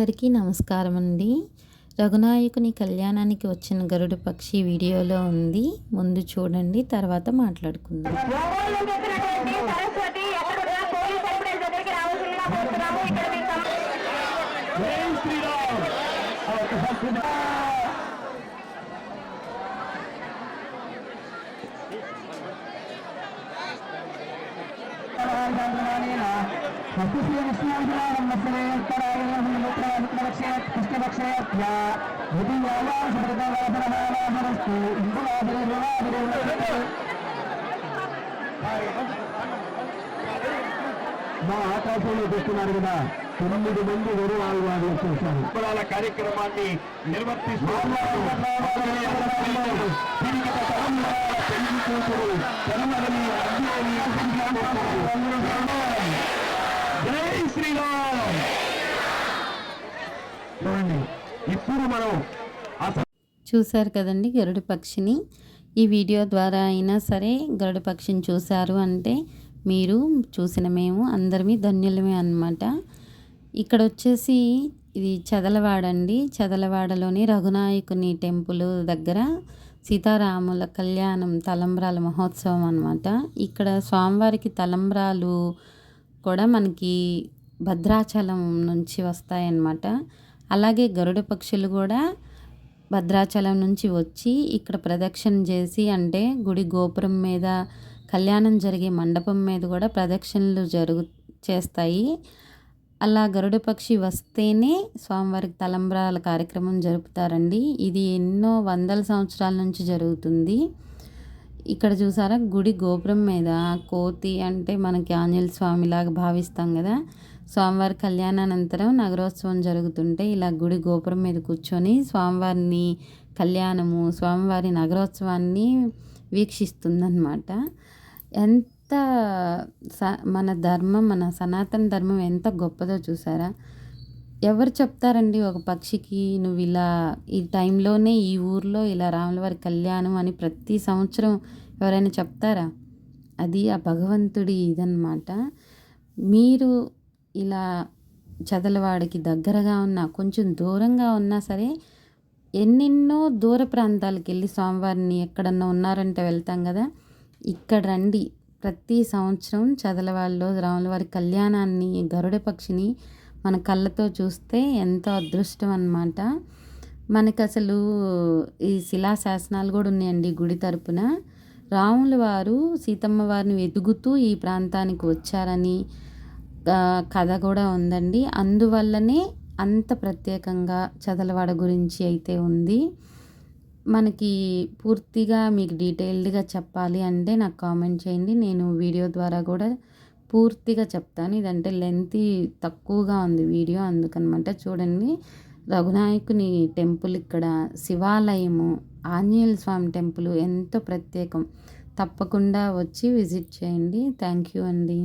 అందరికీ నమస్కారం అండి రఘునాయకుని కళ్యాణానికి వచ్చిన గరుడు పక్షి వీడియోలో ఉంది. ముందు చూడండి తర్వాత మాట్లాడుకుందాం. మా ఆకాశంలో చూస్తున్నారు కదా తొమ్మిది మంది వరు వాళ్ళు వచ్చేసారు కార్యక్రమాన్ని నిర్వర్తిస్తూ జై శ్రీరామ్. చూడండి ఇప్పుడు మనం చూశారు కదండి గరుడు పక్షిని. ఈ వీడియో ద్వారా అయినా సరే గరుడు పక్షిని చూశారు అంటే మీరు చూసిన మేము అందరిమీ ధన్యులమే అన్నమాట. ఇక్కడ వచ్చేసి ఇది చదలవాడ అండి. చదలవాడలోని రఘునాయకుని టెంపుల్ దగ్గర సీతారాముల కళ్యాణం తలంబ్రాల మహోత్సవం అనమాట ఇక్కడ స్వామివారికి తలంబ్రాలు కూడా మనకి భద్రాచలం నుంచి వస్తాయన్నమాట. అలాగే గరుడ పక్షులు కూడా భద్రాచలం నుంచి వచ్చి ఇక్కడ ప్రదక్షిణ చేసి అంటే గుడి గోపురం మీద కళ్యాణం జరిగే మండపం మీద కూడా ప్రదక్షిణలు జరుగు చేస్తాయి. అలా గరుడ పక్షి వస్తేనే స్వామివారికి తలంబ్రాల కార్యక్రమం జరుపుతారండి. ఇది ఎన్నో వందల సంవత్సరాల నుంచి జరుగుతుంది. ఇక్కడ చూసారా? గుడి గోపురం మీద కోతి అంటే మనకి ఆంజనేయ స్వామిలాగా భావిస్తాం కదా. స్వామివారి కళ్యాణానంతరం నగరోత్సవం జరుగుతుంటే ఇలా గుడి గోపురం మీద కూర్చొని స్వామివారిని కళ్యాణము స్వామివారి నగరోత్సవాన్ని వీక్షిస్తుందన్నమాట. ఎంత స మన ధర్మం మన సనాతన ధర్మం ఎంత గొప్పదో చూసారా? ఎవరు చెప్తారండి ఒక పక్షికి నువ్వు ఇలా ఈ టైంలోనే ఈ ఊర్లో ఇలా రాములవారి కళ్యాణం అని ప్రతి సంవత్సరం ఎవరైనా చెప్తారా? అది ఆ భగవంతుడి ఇదన్నమాట. మీరు ఇలా చదలవాడికి దగ్గరగా ఉన్నా కొంచెం దూరంగా ఉన్నా సరే ఎన్నెన్నో దూర ప్రాంతాలకు వెళ్ళి స్వామివారిని ఎక్కడన్నా ఉన్నారంటే వెళ్తాం కదా ఇక్కడ రండి. ప్రతి సంవత్సరం చదలవాళ్ళలో రాములవారి కళ్యాణాన్ని గరుడ పక్షిని మన కళ్ళతో చూస్తే ఎంతో అదృష్టం అనమాట మనకు అసలు ఈ శిలా శాసనాలు కూడా ఉన్నాయండి గుడి తరపున. రాముల వారు సీతమ్మ వారిని వెతుకుతూ ఈ ప్రాంతానికి వచ్చారని కథ కూడా ఉందండి. అందువల్లనే అంత ప్రత్యేకంగా చదలవాడ గురించి అయితే ఉంది. మనకి పూర్తిగా మీకు డీటెయిల్డ్గా చెప్పాలి అంటే నాకు కామెంట్ చేయండి. నేను వీడియో ద్వారా కూడా పూర్తిగా చెప్తాను. ఇదంటే లెంత్ తక్కువగా ఉంది వీడియో అందుకనమాట. చూడండి రఘునాయకుని టెంపుల్ ఇక్కడ శివాలయము ఆంజనేయ స్వామి టెంపుల్ ఎంతో ప్రత్యేకం. తప్పకుండా వచ్చి విజిట్ చేయండి. థ్యాంక్ యూ అండి.